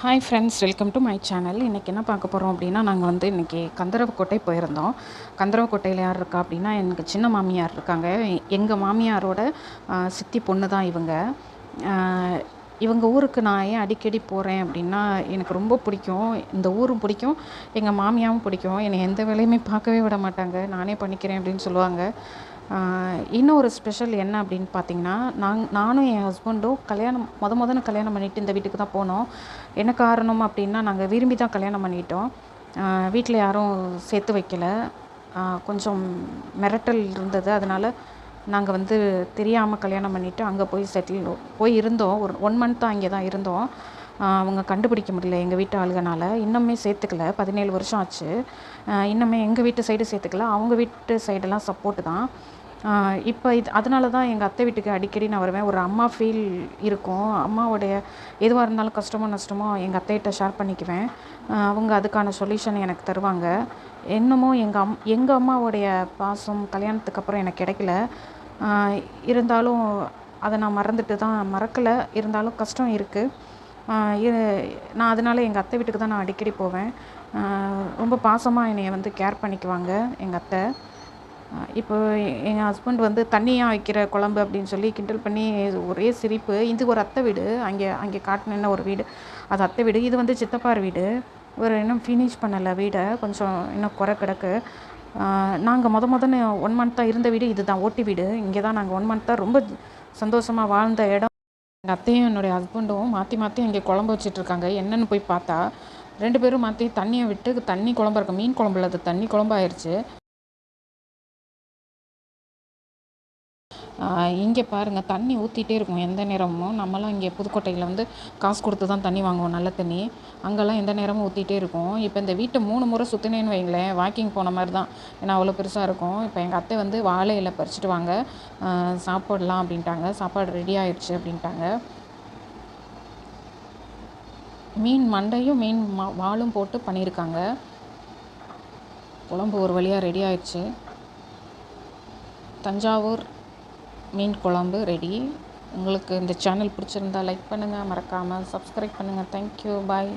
Hi friends welcome to my channel இன்றைக்கி என்ன பார்க்க போகிறோம் அப்படின்னா நாங்கள் வந்து இன்றைக்கி கந்தரவக்கோட்டை போயிருந்தோம். கந்தரவக்கோட்டையில் யார் இருக்கா அப்படின்னா எனக்கு சின்ன மாமியார் இருக்காங்க. எங்கள் மாமியாரோட சித்தி பொண்ணு தான் இவங்க. இவங்க ஊருக்கு நான் ஏன் அடிக்கடி போகிறேன் அப்படின்னா எனக்கு ரொம்ப பிடிக்கும். இந்த ஊரும் பிடிக்கும். எங்கள் மாமியாவும் பிடிக்கும். என்னை எந்த வேலையுமே பார்க்கவே விட மாட்டாங்க. நானே பண்ணிக்கிறேன் அப்படின்னு சொல்லுவாங்க. இன்னும் ஒரு ஸ்பெஷல் என்ன அப்படின்னு பார்த்தீங்கன்னா நாங் நானும் என் ஹஸ்பண்டும் கல்யாணம் முத முதன்னு கல்யாணம் பண்ணிட்டு இந்த வீட்டுக்கு தான் போனோம். என்ன காரணம் அப்படின்னா நாங்கள் விரும்பி தான் கல்யாணம் பண்ணிட்டோம். வீட்டில் யாரும் சேர்த்து வைக்கல. கொஞ்சம் மிரட்டல் இருந்தது. அதனால் நாங்கள் வந்து தெரியாமல் கல்யாணம் பண்ணிவிட்டு அங்கே போய் செட்டில் போய் இருந்தோம். ஒரு ஒன் மந்த்தாக அங்கே தான் இருந்தோம். அவங்க கண்டுபிடிக்க முடியல எங்கள் வீட்டு ஆளுகனால் இன்னுமே சேர்த்துக்கல. பதினேழு வருஷம் ஆச்சு. இன்னுமே எங்கள் வீட்டு சைடு சேர்த்துக்கல. அவங்க வீட்டு சைடெல்லாம் சப்போர்ட்டு தான். இப்போ இது அதனால தான் எங்கள் அத்தை வீட்டுக்கு அடிக்கடி நான் வருவேன். ஒரு அம்மா ஃபீல் இருக்கும். அம்மாவுடைய எதுவாக இருந்தாலும் கஷ்டமோ நஷ்டமோ எங்கள் அத்தைகிட்ட ஷேர் பண்ணிக்குவேன். அவங்க அதுக்கான சொல்யூஷன் எனக்கு தருவாங்க. இன்னமும் எங்கள் அம் எங்கள் அம்மாவுடைய பாசம் கல்யாணத்துக்கு அப்புறம் எனக்கு கிடைக்கல. இருந்தாலும் அதை நான் மறந்துட்டு தான் மறக்கலை. இருந்தாலும் கஷ்டம் இருக்குது நான் அதனால எங்கள் அத்தை வீட்டுக்கு தான் நான் அடிக்கடி போவேன். ரொம்ப பாசமாக என்னை வந்து கேர் பண்ணிக்குவாங்க எங்கள் அத்தை. இப்போ எங்கள் ஹஸ்பண்ட் வந்து தண்ணியாக வைக்கிற குழம்பு அப்படின்னு சொல்லி கிண்டல் பண்ணி ஒரே சிரிப்பு. இது ஒரு அத்தை வீடு. அங்கே அங்கே காட்டின ஒரு வீடு? அது அத்தை வீடு. இது வந்து சித்தப்பார் வீடு. ஒரு இன்னும் ஃபினிஷ் பண்ணலை வீடை. கொஞ்சம் இன்னும் குறை கிடக்கு. நாங்கள் மொத முதன்னு ஒன் மந்த்தாக இருந்த வீடு இதுதான். ஓட்டி வீடு. இங்கே தான் நாங்கள் ஒன் மந்த்தாக ரொம்ப சந்தோஷமாக வாழ்ந்த இடம். எங்கள் அத்தையும் என்னுடைய ஹஸ்பண்டும் மாற்றி மாற்றி அங்கே குழம்பு வச்சிட்ருக்காங்க என்னென்னு போய் பார்த்தா ரெண்டு பேரும் மாற்றி தண்ணியை விட்டு தண்ணி குழம்பு இருக்கு. மீன் குழம்புல அது தண்ணி குழம்பாயிருச்சு இங்கே பாருங்கள் தண்ணி ஊற்றிட்டே இருக்கும். எந்த நேரமும் நம்மலாம் இங்கே புதுக்கோட்டையில் வந்து காசு கொடுத்து தான் தண்ணி வாங்குவோம் நல்ல தண்ணி. அங்கெல்லாம் எந்த நேரமும் ஊற்றிட்டே இருக்கும். இப்போ இந்த வீட்டை மூணு முறை சுற்றினேன்னு வைங்களேன் வாக்கிங் போன மாதிரி தான் ஏன்னா அவ்வளோ பெருசாக இருக்கும். இப்போ எங்கள் அத்தை வந்து வாழை இலை பறிச்சுட்டு வாங்க ஆஹ் சாப்பிடலாம் அப்படின்ட்டாங்க. சாப்பாடு ரெடி ஆயிடுச்சு அப்படின்ட்டாங்க. மீன் மண்டையும் மீன் மா வாளும் போட்டு பண்ணியிருக்காங்க. குழம்பு ஒரு வழியாக ரெடி ஆயிடுச்சு தஞ்சாவூர் மீன் குழம்பு ரெடி உங்களுக்கு இந்த சேனல் பிடிச்சிருந்தா லைக் பண்ணுங்கள் மறக்காமல் சப்ஸ்கிரைப் பண்ணுங்கள் தேங்க்யூ பாய்